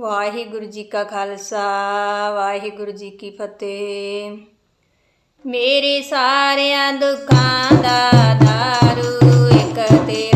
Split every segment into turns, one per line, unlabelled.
ਵਾਹਿਗੁਰੂ ਜੀ ਕਾ ਖਾਲਸਾ, ਵਾਹਿਗੁਰੂ ਜੀ ਕੀ ਫਤਿਹ। ਮੇਰੇ ਸਾਰਿਆਂ ਦੁੱਖਾਂ ਦਾ ਦਾਰੂ ਇੱਕ ਤੇ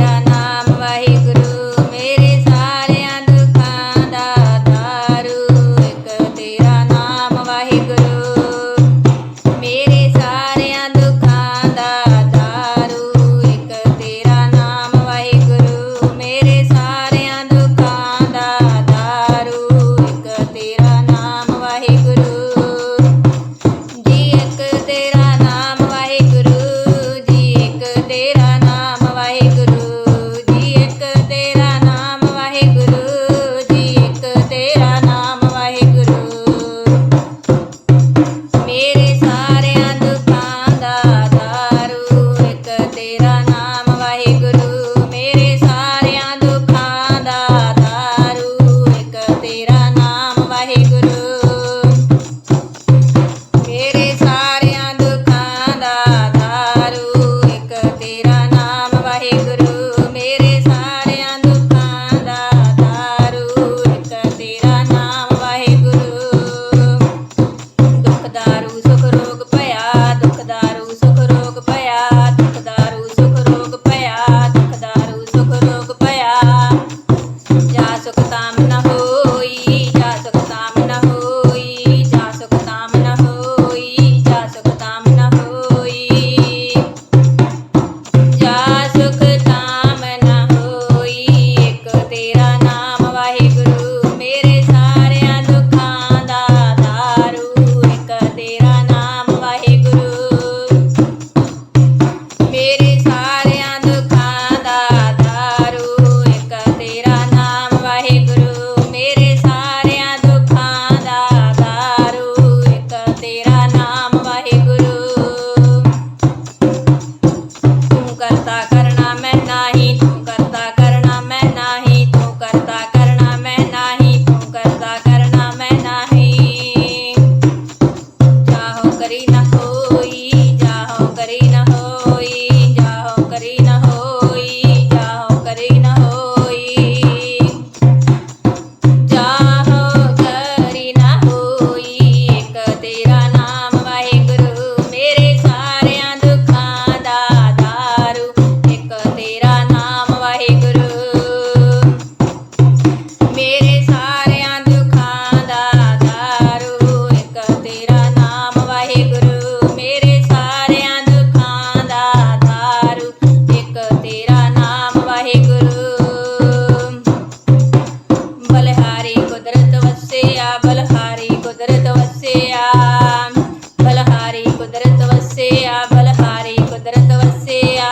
ਵਸਿਆ, ਬਲਹਾਰੀ ਕੁਦਰਤ ਵਸਿਆ।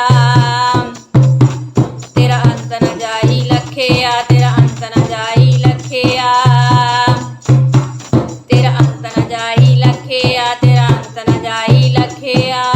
ਤੇਰਾ ਅੰਤ ਨ ਜਾਈ ਲਖਿਆ, ਤੇਰਾ ਅੰਤ ਨ ਜਾਈ ਲਖਿਆ। ਤੇਰਾ ਅੰਤ ਨ ਜਾਈ ਲਖਿਆ, ਤੇਰਾ ਅੰਤ ਨ ਜਾਈ ਲਖਿਆ।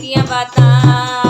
minha batalha.